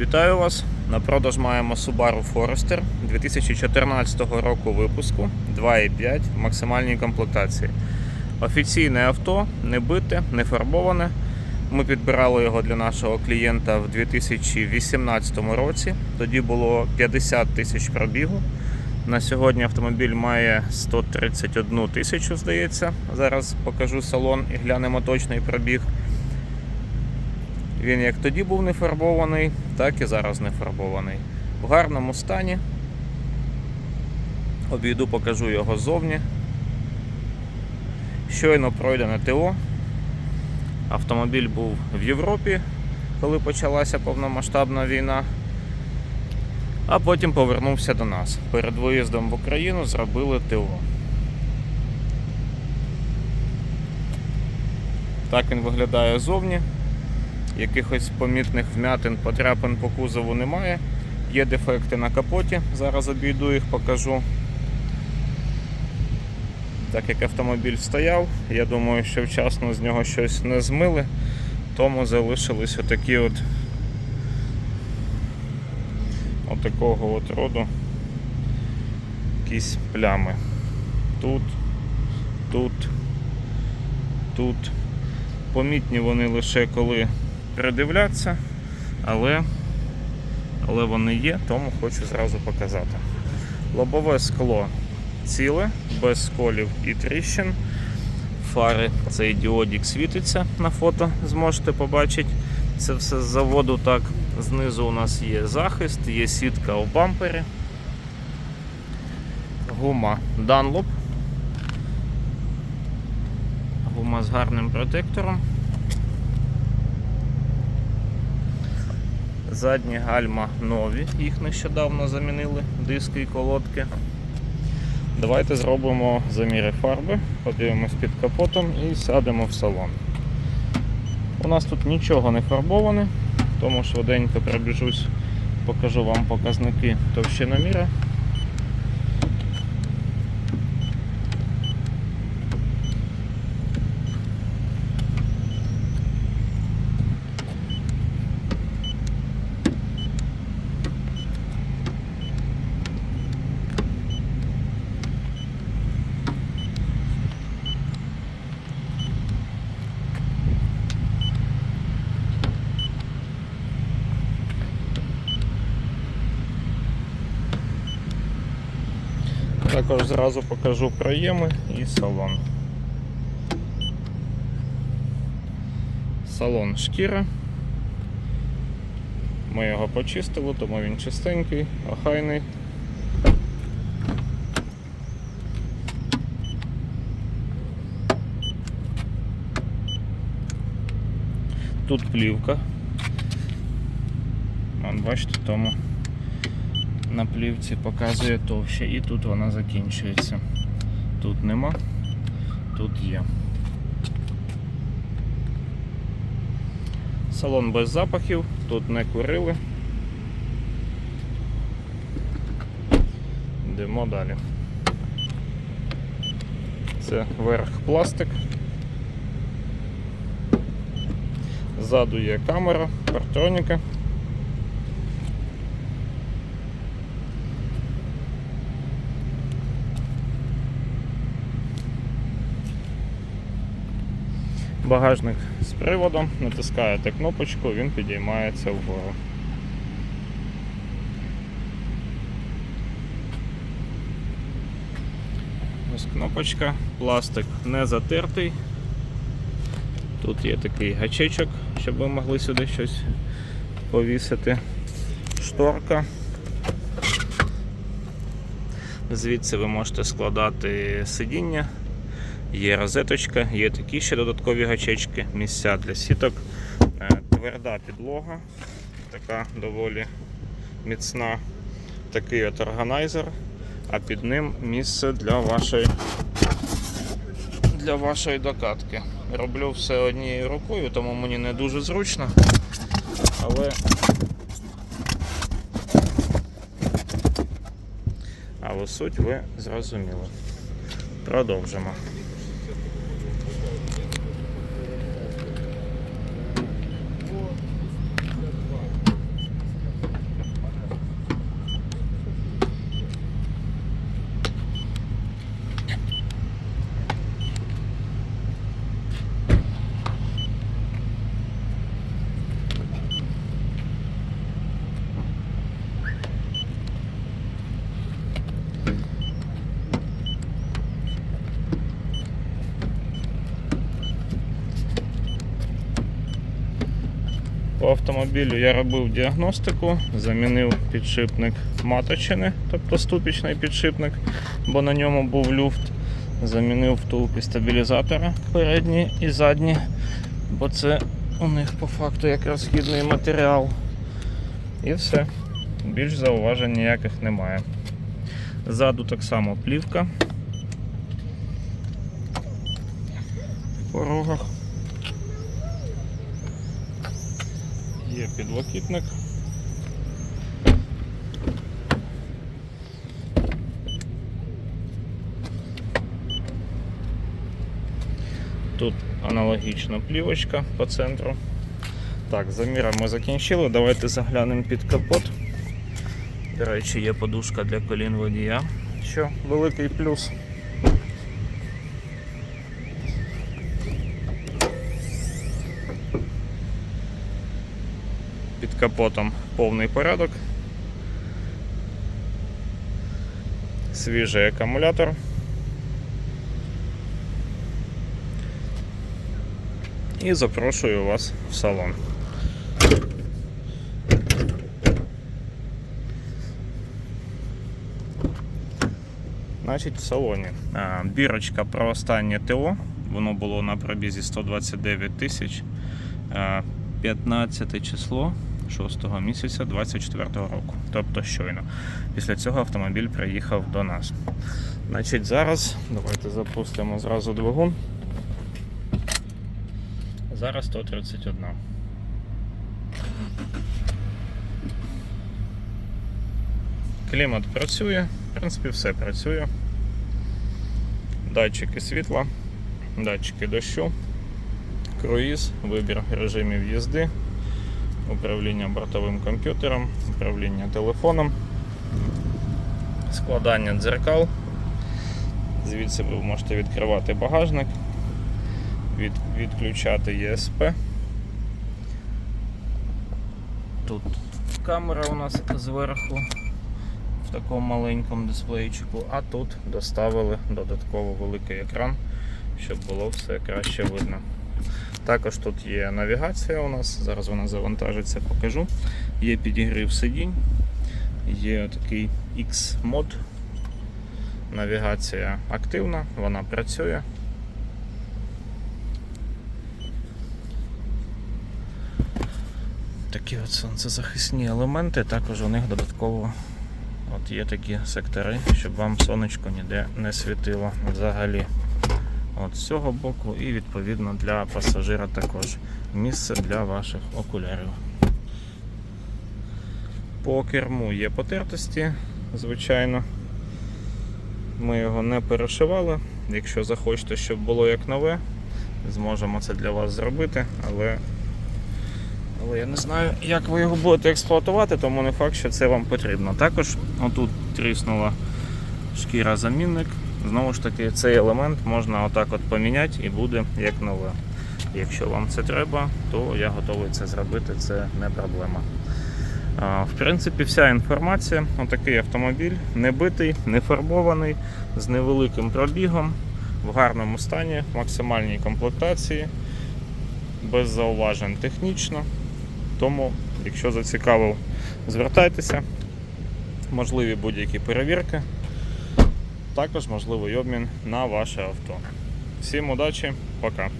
Вітаю вас! На продаж маємо Subaru Forester 2014 року випуску 2.5 в максимальній комплектації. Офіційне авто, не бите, не фарбоване. Ми підбирали його для нашого клієнта в 2018 році. Тоді було 50 тисяч пробігу. На сьогодні автомобіль має 131 тисячу, здається. Зараз покажу салон і глянемо точний пробіг. Він як тоді був не фарбований, так і зараз не фарбований. В гарному стані. Обійду, покажу його ззовні. Щойно пройдене ТО. Автомобіль був в Європі, коли почалася повномасштабна війна. А потім повернувся до нас. Перед виїздом в Україну зробили ТО. Так він виглядає зовні. Якихось помітних вмятин, потряпин по кузову немає. Є дефекти на капоті, зараз обійду їх, покажу. Так як автомобіль стояв, я думаю, що вчасно з нього щось не змили, тому залишились отакі от отакого от роду якісь плями. Тут, тут, тут. Помітні вони лише коли придивляться, але, але вони є, тому хочу зразу показати. Лобове скло ціле, без сколів і тріщин. Фари, цей діодік світиться на фото, зможете побачити. Це все з заводу так. Знизу у нас є захист, є сітка у бампері. Гума Dunlop. Гума з гарним протектором. Задні гальма нові, їх нещодавно замінили, диски і колодки. Давайте зробимо заміри фарби, подивимось під капотом і сядемо в салон. У нас тут нічого не фарбоване, тому швиденько пробіжусь, покажу вам показники товщиноміра. Також зразу покажу проєми і салон. Салон шкіра. Ми його почистили, тому він чистенький, охайний. Тут плівка. Вон, бачите, тому на плівці показує товще і тут вона закінчується. Тут нема, тут є. Салон без запахів, тут не курили. Йдемо далі. Це верх пластик. Ззаду є камера, партроніка. Багажник з приводом, натискаєте кнопочку, він підіймається вгору. Ось кнопочка, пластик не затертий. Тут є такий гачечок, щоб ви могли сюди щось повісити. Шторка. Звідси ви можете складати сидіння. Є розеточка, є такі ще додаткові гачечки, місця для сіток, Е, тверда підлога, така доволі міцна, такий от органайзер, а під ним місце для вашої, для вашої докатки. Роблю все однією рукою, тому мені не дуже зручно, але але суть ви зрозуміли. Продовжимо. По автомобілю я робив діагностику, замінив підшипник маточини, тобто ступічний підшипник, бо на ньому був люфт. Замінив втулки стабілізатора передні і задні, бо це у них по факту як розхідний матеріал. І все. Більш зауважень ніяких немає. Ззаду так само плівка. В порогах. Є підлокітник. Тут аналогічна плівочка по центру. Так, заміром ми закінчили. Давайте заглянемо під капот. До речі, є подушка для колін водія, що великий плюс. Під капотом повний порядок. Свіжий акумулятор. І запрошую вас в салон. Значить, в салоні. Бірочка про останнє ТО. Воно було на пробізі 129 тисяч. 15 число 6 місяця 24 року. Тобто щойно. Після цього автомобіль приїхав до нас. Значить, зараз давайте запустимо зразу двигун. Зараз 131. Клімат працює, в принципі, все працює. Датчики світла, датчики дощу, круїз, вибір режимів їзди, управління бортовим комп'ютером, управління телефоном, складання дзеркал. Звідси ви можете відкривати багажник, від, відключати ЄСП. Тут камера у нас зверху в такому маленькому дисплейчику, а тут доставили додатково великий екран, щоб було все краще видно. Також тут є навігація у нас, зараз вона завантажиться, покажу. Є підігрів сидінь, є такий X-мод. Навігація активна, вона працює. Такі от сонцезахисні елементи, також у них додатково от є такі сектори, щоб вам сонечко ніде не світило взагалі. От з цього боку і відповідно для пасажира також місце для ваших окулярів. По керму є потертості, звичайно. Ми його не перешивали. Якщо захочете, щоб було як нове, зможемо це для вас зробити, але але я не знаю, як ви його будете експлуатувати, тому не факт, що це вам потрібно. Також отут тріснула шкіра замінник. Знову ж таки, цей елемент можна отак от поміняти і буде як нове. Якщо вам це треба, то я готовий це зробити, це не проблема. В принципі, вся інформація. Отакий автомобіль, не битий, не фарбований, з невеликим пробігом, в гарному стані, в максимальній комплектації, без зауважень технічно. Тому, якщо зацікавив, звертайтеся, можливі будь-які перевірки, також можливий обмін на ваше авто. Всім удачі, пока!